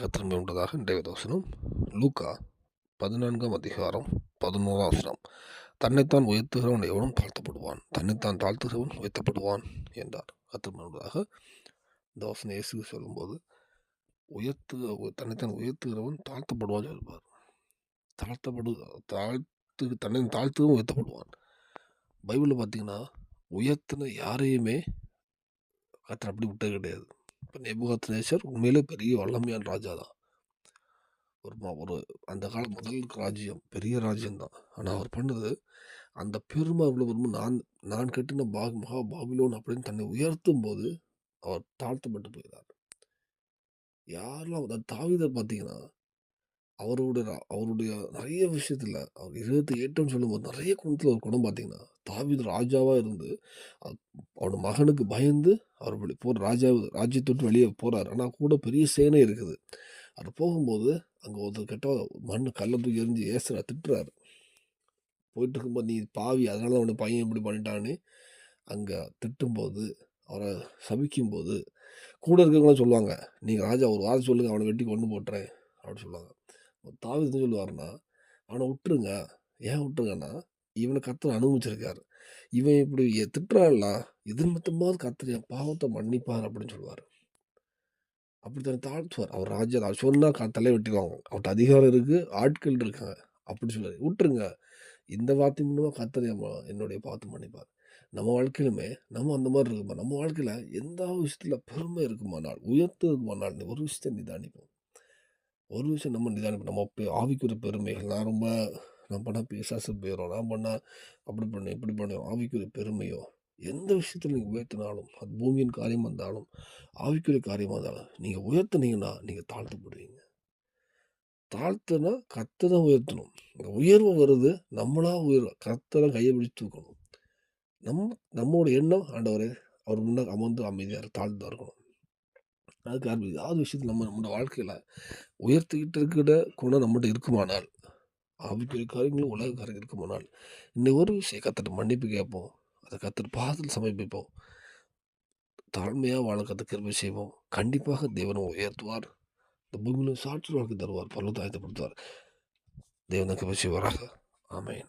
கத்திரமை உண்டதாக இன்றைய வசனம். லூக்கா பதினான்காம் அதிகாரம் பதினோராம் வசனம். தன்னைத்தான் உயர்த்துகிறவன் எவனும் தாழ்த்தப்படுவான். தன்னைத்தான் தாழ்த்துகிறவன் உயர்த்தப்படுவான் என்றார். கத்திரமை உண்டதாக இந்த வசனம் இயேசு சொல்லும்போது உயர்த்து தன்னைத்தான் உயர்த்துகிறவன் தாழ்த்தப்படுவான் சொல்வார் தாழ்த்தப்படு தாழ்த்து தன்னை தாழ்த்துவும் உயர்த்தப்படுவான். பைபிளில் பார்த்தீங்கன்னா உயர்த்தின யாரையுமே கத்திர அப்படி விட்டது கிடையாது. இப்போ நெபுகத் நேசர் உண்மையிலே பெரிய வல்லமையான ராஜா தான். ஒரு ஒரு அந்த கால முதல் ராஜ்யம் பெரிய ராஜ்யம்தான். ஆனால் அவர் பண்ணது அந்த பெருமை அவ்வளோ பெருமை நான் நான் கட்டின பா மகா பாபிலோன் அப்படின்னு தன்னை உயர்த்தும் போது அவர் தாழ்த்தப்பட்டு போயிறார். யாரெல்லாம் அந்த தாவிதர் பார்த்தீங்கன்னா அவருடைய அவருடைய நிறைய விஷயத்தில் அவர் இருபத்தி எட்டுன்னு சொல்லும்போது நிறைய குணத்தில் ஒரு குணம் பார்த்தீங்கன்னா தாவித ராஜாவாக இருந்து அவனோட மகனுக்கு பயந்து அவர் வெளி போகிற ராஜா ராஜ்யத்தை விட்டு வெளியே போகிறார் ஆனால் கூட பெரிய சேனை இருக்குது. அவர் போகும்போது அங்கே ஒருத்தர் கெட்ட மண் கல்லை தூக்கி எரிஞ்சு ஏசுறா திட்டுறாரு. போயிட்டு இருக்கும்போது நீ பாவி அதனால அவனை பையன் இப்படி பண்ணிட்டான்னு. அங்கே திட்டும்போது அவரை சபிக்கும்போது கூட இருக்கிறவங்களாம் சொல்லுவாங்க நீங்கள் ராஜா ஒரு வாரம் சொல்லுங்கள் அவனை வெட்டி கொண்டு போட்டுறேன். அப்படின்னு சொல்லுவாங்க. தாவி என்ன சொல்லுவாருன்னா அவனை விட்டுருங்க. ஏன் விட்டுருங்கன்னா இவனை கத்தர் அனுபவிச்சிருக்காரு. இவன் இப்படி எ- திட்டுறான்ல இது கத்தர் என் பாவத்தை மன்னிப்பார் அப்படின்னு சொல்லுவார். அப்படித்தான் தாழ்த்துவார். அவர் ராஜா அவர் சொன்னால் க- தலை வெட்டிடுவாங்க. அவர்கிட்ட அதிகாரம் இருக்குது ஆட்கள் இருக்காங்க அப்படி சொல்லுவார். விட்டுருங்க. இந்த வார்த்தை மூலமாக கத்தர் என்னுடைய பாவத்தை மன்னிப்பார். நம்ம வாழ்க்கையிலுமே நம்ம அந்த மாதிரி இருக்குமா? நம்ம வாழ்க்கையில் எந்த விஷயத்தில் பெருமை இருக்குமானால் உயர்த்து இருக்குமானால் இந்த ஒரு விஷயத்தை நிதானிப்போம். ஒரு விஷயம் நம்ம நிதானிப்போம். நம்ம பெ- ஆவிக்குரிய பெருமைகள் நான் ரொம்ப நான் பண்ணால் பேசாசு போயிடும் நான் பண்ணால் அப்படி பண்ணேன் இப்படி பண்ணேன் ஆவிக்குரிய பெருமையோ எந்த விஷயத்தில் நீங்கள் உயர்த்தினாலும் அது பூமியின் காரியமாக இருந்தாலும் ஆவிக்குரிய காரியமாக இருந்தாலும் நீங்கள் உயர்த்தினீங்கன்னா நீங்கள் தாழ்த்தப்படுவீங்க தாழ்த்துனா கத்தை தான் உயர்த்தணும். இந்த உயர்வு வருது நம்மளாக உயர்வு கத்தெல்லாம் கையை பிடிச்சு தூக்கணும். நம் நம்மளோட எண்ணம் ஆண்டவரே அவர் முன்னே அமர்ந்து அமைதியாக தாழ்ந்து இருக்கணும். அதுக்கு ஆரம்பி ஏதாவது விஷயத்தில் நம்ம நம்மளோட வாழ்க்கையில் உயர்த்திக்கிட்டு இருக்கிற குணம் நம்மகிட்ட இருக்குமானால் ஆவிக்குரிய காரியங்களும் உலக காரியங்களுக்கு முன்னால். இந்த ஒரு விஷயம் கத்துட்டு மன்னிப்பு கேட்போம். அதை கத்துட்டு பாதத்தில் சமர்ப்பிப்போம். தாழ்மையாக வாழ கற்று செய்வோம். கண்டிப்பாக தேவனை உயர்த்துவார். இந்த பூமியிலும் சாட்சி வாழ்க்கை தருவார். பரவத்தை ஆயத்தப்படுத்துவார் தேவனுக்கு கிருபை செய்வாராக. ஆமென்.